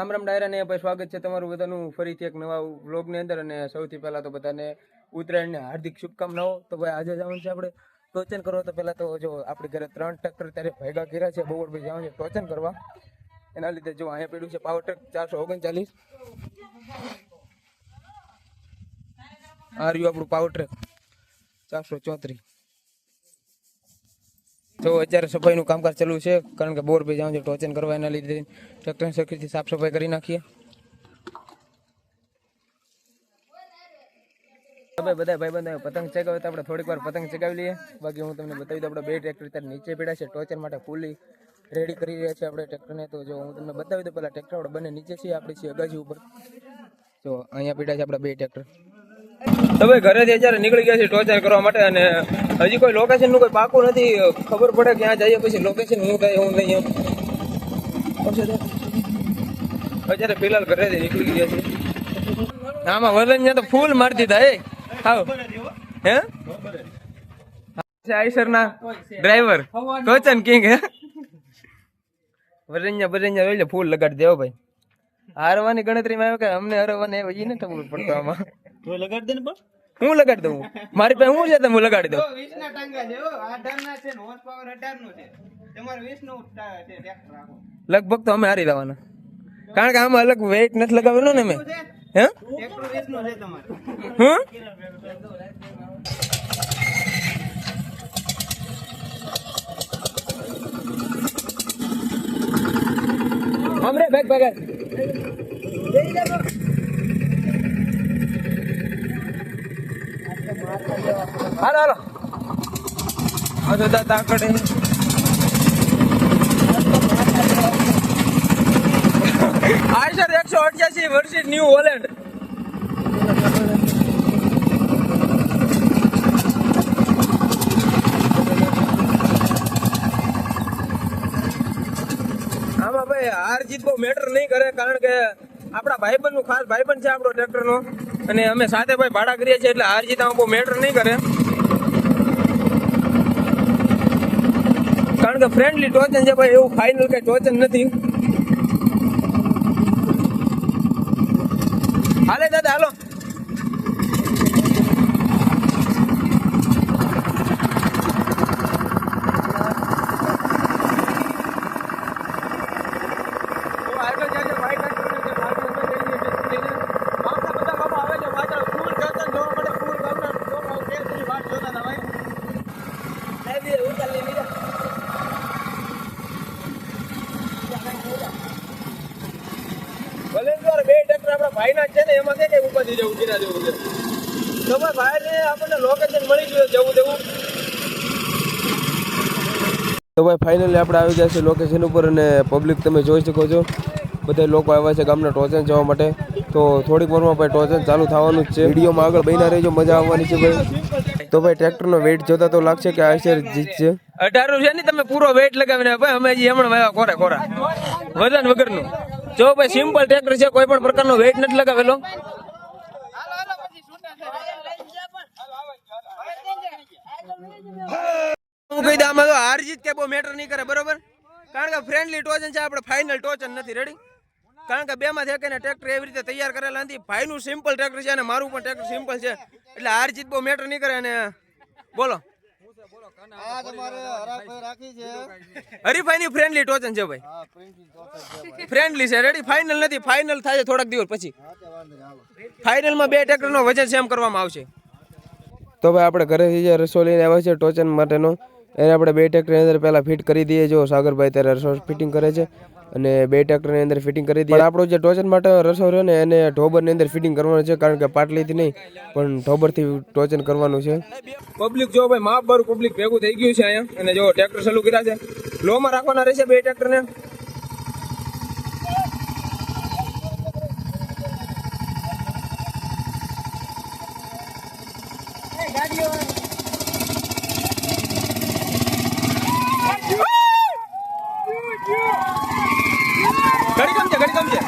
રામ રામ ડાયરાને ભાઈ સ્વાગત છે તમારું બધાનું. ફરીથી એક નવા વ્લોગની અંદર અને સૌથી પહેલા તો બધાને ઉત્તરાયણને હાર્દિક શુભકામનાઓ. તો ભાઈ આજે જવાનું છે આપણે ટોચન કરવા. તો પહેલાં તો જો આપણી ઘરે ત્રણ ટ્રેક્ટર ત્યારે ભેગા કર્યા છે. બહુ ભાઈ જવાનું છે ટોચન કરવા. એના લીધે જો અહીંયા પડ્યું છે પાવર ટ્રેક ચારસો ઓગણચાલીસ. આ રહ્યું આપણું પાવર ટ્રેક ચારસો ચોત્રીસ. તો અત્યારે સફાઈનું કામકાજ ચાલુ છે, કારણ કે બોર ભાઈ જાઉં છે, ટોચન કરવા એના લીધે ટ્રેક્ટર સરખીથી સાફ સફાઈ કરી નાખીએ. ભાઈ બધા ભાઈબંધો, પતંગ ચગાવે તો આપણે થોડીક વાર પતંગ ચગાવી લઈએ. બાકી હું તમને બતાવી દઉં, આપણે બે ટ્રેક્ટર ત્યારે નીચે પડ્યા છે, ટોચન માટે ફૂલી રેડી કરી રહ્યા છે આપણે ટ્રેક્ટરને. તો જો હું તમને બતાવી દઉં પહેલાં ટ્રેક્ટર આપણે બંને નીચે છીએ, આપણે છીએ અગાજી ઉપર. તો અહીંયા પીડા છે આપણા બે ટ્રેક્ટર. તો ભાઈ ઘરેથી અત્યારે નીકળી ગયા છે ટોચર કરવા માટે અને હજી કોઈ લોકેશનનું કોઈ પાકું નથી. ખબર પડે ક્યાં જઈએ, પછી લોકેશન હું કઈ, હું નહીં. અત્યારે ફિલહાલ ઘરેથી નીકળી ગયા છે આમાં વલણ તો ફૂલ મારતી દીધા એ હાવ. હે? આઈસર ના ડ્રાઈવર ટોચન કિંગ, હે? વરણ્યા બરણ્યા રોઈ ફૂલ લગાડી દેવો ભાઈ. હારવાની ગણતરીમાં આવ્યો કે અમને હરવાની એ નથી ખબર પડતો આમાં. તો લગાડ દે ને પણ હું લગાડી દઉં? મારી પાસે હું છે તો હું લગાડી દઉં? વીસ ના ટાંગા છે અઢાર ના છે હોર્સ પાવર અઢારનું છે. તમારે વીસનું છે લગભગ તો અમે હારી જવાના કારણ કે આમાં અલગ વેઇટ નથી લગાવેલો ને મેં. હે? ટ્રેક્ટર વીસનું છે તમારે હું હમરે બેગ બેગ હાલો હાલો. આ તો દાંત આકડે આઈસર એકસો અઠ્યાસી વર્ષી ન્યૂ હોલેન્ડ આમાં ભાઈ, હાર જીત બહુ મેટર નહીં કરે, કારણ કે આપણા ભાઈબંધનું ખાસ ભાઈબંધ છે આપણો ટ્રેક્ટર નો. અને અમે સાથે ભાઈ ભાડા કરીએ છીએ, એટલે હાર જીત બહુ મેટર નહીં કરે કારણ કે ફ્રેન્ડલી ટોચન છે ભાઈ એવું ફાઇનલ કઈ ટોચન નથી. હાલે દાદા, હાલો. આગળ જાજો ભાઈ ટ્રેક્ટર ને જે બાજુ અમે જઈએ છીએ તે લઈને. ગામના બધા લોકો આવે છે પાછળ ફૂલ ટોચન જોવા માટે ફૂલ ગામના લોકો કે સુધી વાટ જોતા હતા ભાઈ લઈ દે ઉતાર લઈ લીધા ભલે દ્વારા બે ટ્રેક્ટર આપણા ભાઈના જ છે ને એમાં કે કઈ જવું જેવું છે. તો ભાઈ ભાઈને આપણને લોકેશન મળી ગયું જવું દેવું તો ભાઈ ફાઇનલી આપણે આવી ગયા છે લોકેશન ઉપર અને પબ્લિક તમે જોઈ શકો છો. બધા લોકો આવ્યા છે ગામના ટોચન જવા માટે. તો થોડીક વારમાં ભાઈ ટોચન ચાલુ થવાનું જ છે. વિડીયોમાં આગળ બન્યા રહેજો મજા આવવાની છે ભાઈ. તો ભાઈ ટ્રેક્ટરનો વેઇટ જોતા તો લાગશે કે આશર જીત છે? અઢારનું છે ને તમે પૂરો વેઇટ લગાવીને ભાઈ અમે હજી હમણાં આવ્યા કોરા કોરા. વજન વગરનું. જો ભાઈ સિમ્પલ ટ્રેક્ટર છે કોઈ પણ પ્રકારનો વેઇટ નથી લગાવેલો. હું કહી દઉં આમાં તો હાર જીત કે બહુ મેટર નહીં કરે બરોબર? કારણ કે ફ્રેન્ડલી ટોચન છે આપણે ફાઇનલ ટોચન નથી રેડી કારણ કે બે માં થઈને ટ્રેક્ટર એવી રીતે તૈયાર કરેલા નથી. ભાઈનું સિમ્પલ ટ્રેક્ટર છે અને મારું પણ ટ્રેક્ટર સિમ્પલ છે. એટલે હાર જીત બહુ મેટર નહીં કરે અને બોલો. હરીફાઈ હરીફાઈની ફ્રેન્ડલી ટોચન છે ભાઈ. ફ્રેન્ડલી છે રેડી ફાઇનલ નથી ફાઇનલ થાય થોડાક દિવસ પછી. ફાઇનલમાં બે ટ્રેક્ટર નો વજન સેમ કરવામાં આવશે. તો ભાઈ આપણે ઘરેથી જે રસો લઈને આવ્યા છે ટોચન માટેનો, એને આપણે બે ટ્રેક્ટરની અંદર પહેલાં ફિટ કરી દઈએ. જો સાગરભાઈ ત્યારે રસો ફિટિંગ કરે છે અને બે ટ્રેક્ટરની અંદર ફિટિંગ કરી દઈએ. આપણો જે ટોચન માટે રસો રહ્યો ને, એને ઢોબરની અંદર ફિટિંગ કરવાનું છે, કારણ કે પાટલીથી નહીં, પણ ઢોબરથી ટોચન કરવાનું છે. પબ્લિક જો ભાઈ, માપ બારું પબ્લિક ભેગું થઈ ગયું છે અહીંયા. અને જો ટ્રેક્ટર ચાલુ કર્યા છે. લોમાં રાખવાના રહેશે બે ટ્રેક્ટરને ઘડી કમ છે ઘડી કમ છે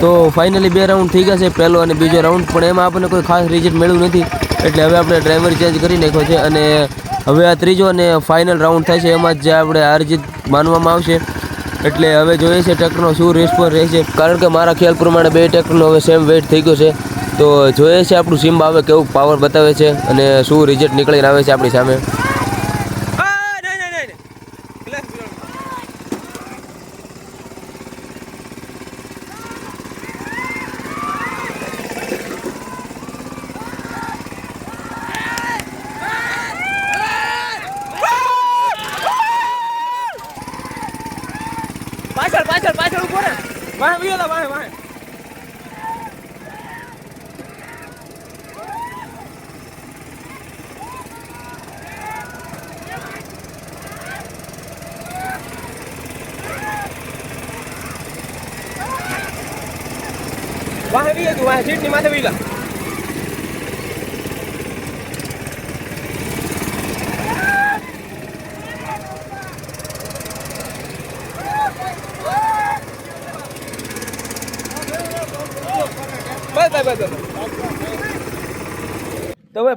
તો ફાઇનલી બે રાઉન્ડ થઈ ગયા છે. પહેલો અને બીજો રાઉન્ડ પણ એમાં આપણને કોઈ ખાસ રિઝલ્ટ મળ્યું નથી. એટલે હવે આપણે ડ્રાઈવર ચેન્જ કરી નાખ્યો છે અને હવે આ ત્રીજો અને ફાઇનલ રાઉન્ડ થાય છે. એમાં જ આપણે હાર જીત માનવામાં આવશે. એટલે હવે જોઈએ છે ટ્રેક્ટરનો શું રિસ્પોન્સ રહેશે. કારણ કે મારા ખ્યાલ પ્રમાણે બે ટ્રેક્ટરનો હવે સેમ વેઇટ થઈ ગયો છે. તો જોઈએ છે આપણું સિમ્બ આવે કેવું પાવર બતાવે છે અને શું રિઝલ્ટ નીકળીને આવે છે આપણી સામે. પાછળ પાછળ ઊભો રે વાહે વિયો વાહે વાહે. વાહે વિયો તું, વાહ સીટની માથે વિલા.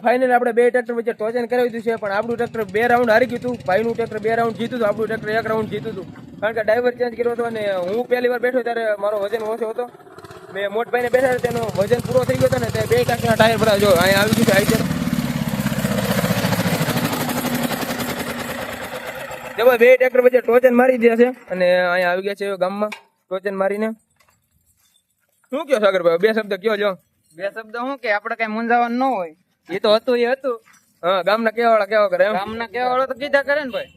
ફાઇનલ આપણે બે ટ્રેક્ટર વચ્ચે ટોચન કરાવી દીધું છે, પણ આપણું ટ્રેક્ટર બે રાઉન્ડ હારી ગયું હતું. ભાઈનું ટ્રેક્ટર બે રાઉન્ડ જીતું હતું, આપણું ટ્રેક્ટર એક રાઉન્ડ જીતું હતું. કારણ કે ડ્રાઈવર ચેન્જ કર્યો હતો અને હું પહેલી વાર બેઠો ત્યારે મારો વજન ઓછો હતો. મેં મોટભાઈને બેઠા તેનો વજન પૂરો થઈ ગયો હતો ને તે બે ટાંકના ટાયર બધા જો અહીંયા આવી ગયું છે આઈ છે બે ટ્રેક્ટર વચ્ચે ટોચન મારી દે છે અને અહીંયા આવી ગયા છે ગામમાં ટોચન મારીને. શું કયો સાગરભાઈ, બે શબ્દ કયો જો. બે શબ્દ શું કે, આપણે કઈ મૂંઝાવાનું ન હોય. એ તો હતું એ હતું. હા ગામના કેવા વાળા કેવા કરે ગામના કેવા વાળો તો કીધા કરે ને ભાઈ.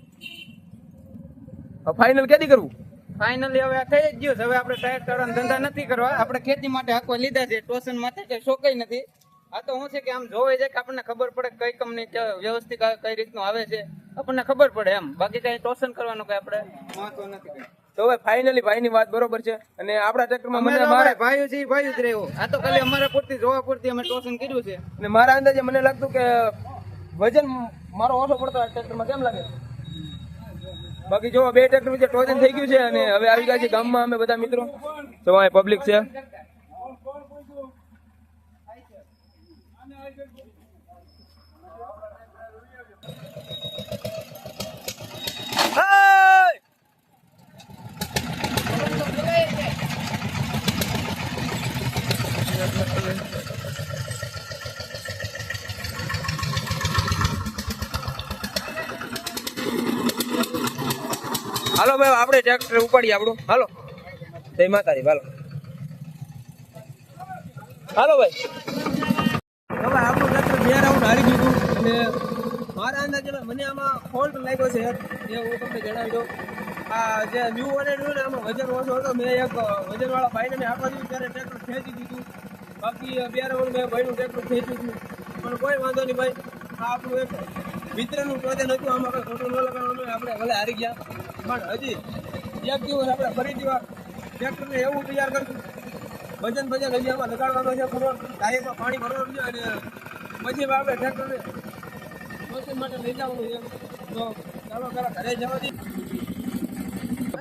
ફાઇનલ ક્યાંથી કરવું? ફાઇનલી હવે આ થઈ જ ગયું હવે આપણે ટાયર ચડવાનો ધંધા નથી કરવા. આપણે ખેતી માટે હકો લીધા છે. ટોશન માટે કઈ શોકાઈ નથી. આ તો શું છે કે આમ જોવાય છે કે આપણને ખબર પડે કઈ કંપની વ્યવસ્થિત કઈ રીતનું આવે છે. આપણને ખબર પડે એમ. બાકી કઈ ટોશન કરવાનું કઈ આપણે મહત્વ નથી કઈ. તો હવે ફાઇનલી ભાઈની વાત બરોબર છે. અને આપણા ટ્રેક્ટરમાં મને મારા ભાઈઓ છે ઈ જ રહ્યો. આ તો ખાલી અમારા પૂરતી જોવા પૂરતી અમે ટોશન કર્યું છે. અને મારા અંદાજે મને લાગતું કે વજન મારો ઓછો પડતો આ ટ્રેક્ટરમાં કેમ લાગે? બાકી જો બે ટ્રેક્ટર વિશે ટોચન થઈ ગયું છે અને હવે આવી ગયા છે ગામમાં અમે બધા મિત્રો. તો અહીં પબ્લિક છે. હાલો ભાઈ, આપણે ટ્રેક્ટર ઉપાડીએ આપણું. હાલો. જય માતાજી, હાલો. હાલો ભાઈ. હવે આપણું બે રાઉન્ડ હારી ગયું અને મારા અંદાજે મને આમાં ફોલ્ટ લાગ્યો છે. એ હું તમને જણાવી આ જે ન્યૂ અને રહ્યું ને, આમાં વજન ઓછો હતો. મેં એક વજનવાળા ભાઈને આપવા દીધું, ત્યારે ટ્રેક્ટર ખેંચી દીધું. બાકી બે રાઉન્ડ મેં ભાઈનું ટ્રેક્ટર ખેંચ્યું હતું. પણ કોઈ વાંધો નહીં ભાઈ. આ આપણું એક મિત્રનું ટોચન હતું આમાં કંઈ ખોટું ન લગાડવાનું આપણે ભલે હારી ગયા. પણ હજી એક દિવસ આપણે ફરીથી વાર ટ્રેક્ટરને એવું તૈયાર કરશું. ભજન ભજન હજી આમાં લગાડવાનો છે પૂરો ટાયરમાં પાણી ભરવાનું છે અને પછી આપણે ટ્રેક્ટરને મશીન માટે લઈ જવાનું છે. તો ચાલો ખરા ઘરે જવાથી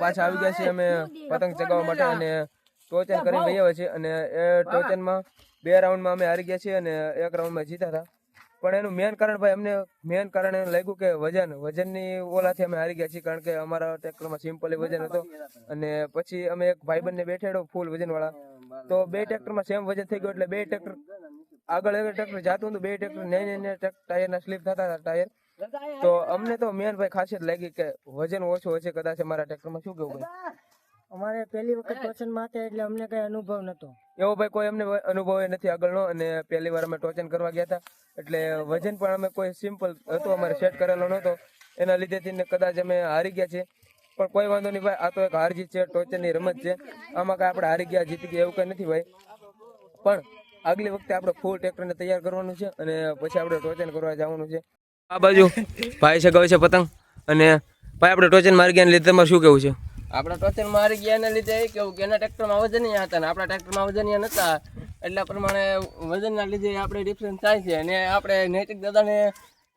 પાછા આવી ગયા છીએ અમે પતંગ ચગાવવા માટે અને ટોચન કરીને લઈ આવ્યા છીએ. અને એ ટોચનમાં બે રાઉન્ડમાં અમે હારી ગયા છીએ અને એક રાઉન્ડમાં જીતા હતા. પણ એનું મેન કારણ ભાઈ અમને મેન કારણ એનું લાગ્યું કે વજન, વજનની ઓલાથી અમે હારી ગયા છીએ કારણ કે અમારા ટ્રેક્ટરમાં સિમ્પલ વજન હતો. અને પછી અમે એક ભાઈબંધને બેઠેડો ફૂલ વજનવાળા. તો બે ટ્રેક્ટરમાં સેમ વજન થઈ ગયું એટલે બે ટ્રેક્ટર આગળ એક ટ્રેક્ટર જાતું હતું, બે ટ્રેક્ટર ને ને ટાયરના સ્લીપ થતા હતા ટાયર તો અમને તો મેન ભાઈ ખાસિયત લાગી કે વજન ઓછું હોય છે કદાચ અમારા ટ્રેક્ટરમાં શું કેવું ભાઈ? અમારે પહેલી વખત ટોચનમાં હતા એટલે અમને કઈ અનુભવ નતો. એવો ભાઈ કોઈ અમને અનુભવ નથી આગળનો અને પહેલી વાર અમે ટોચન કરવા ગયા હતા. એટલે વજન પણ અમે કોઈ સિમ્પલ હતો અમારે સેટ કરેલો નહોતો એના લીધેથી ને કદાચ અમે હારી ગયા છે પણ કોઈ વાંધો નહીં ભાઈ આ તો એક હાર જીત છે ટોચનની રમત છે. આમાં કાંઈ આપણે હારી ગયા જીતી ગયા એવું કંઈ નથી ભાઈ. પણ આગલી વખતે આપણે ફૂલ ટ્રેક્ટરને તૈયાર કરવાનું છે અને પછી આપણે ટોચન કરવા જવાનું છે. આ બાજુ ભાઈ સગાવે છે પતંગ અને ભાઈ આપણે ટોચન મારી ગયા લીધે તમારે શું કેવું છે? આપણા ટોચર મારી ગયા એના લીધે કેવું કે એના ટ્રેક્ટરમાં વજન હતા ને આપણા ટ્રેક્ટરમાં વજન નતા. એટલા પ્રમાણે વજનના લીધે આપણે ડિફરન્સ થાય છે અને આપણે નૈતિક દાદાને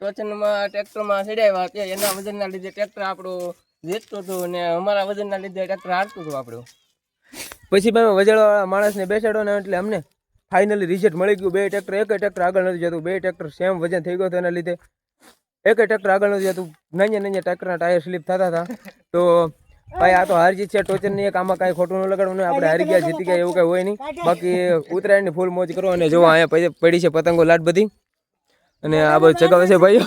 ટોચનમાં ટ્રેક્ટરમાં ચડાવ્યા તે એના વજનના લીધે ટ્રેક્ટર આપણું જીતતું હતું અને અમારા વજનના લીધે ટ્રેક્ટર હારતું હતું આપણું. પછી ભાઈ વજળવાળા માણસને બેસાડો ને એટલે અમને ફાઇનલી રિઝલ્ટ મળી ગયું. બે ટ્રેક્ટર એક ટ્રેક્ટર આગળ નથી જતું. બે ટ્રેક્ટર સેમ વજન થઈ ગયો હતો એના લીધે. એક ટ્રેક્ટર આગળ નથી જતું. નાના નાના ટ્રેક્ટરના ટાયર સ્લીપ થતા હતા. તો ભાઈ, આ તો હાર છે. છે ટોચરની એક આમાં કાંઈ ખોટું ન લગાડવાનું આપણે હારી ગયા, જીતી ગયા, એવું કાંઈ હોય નહીં. બાકી ઉત્તરાયણની ફૂલ મોજ કરો, અને જો અહીંયા પડી છે પતંગો લાટ બધી. અને આ બધું ચગાવે છે ભાઈઓ.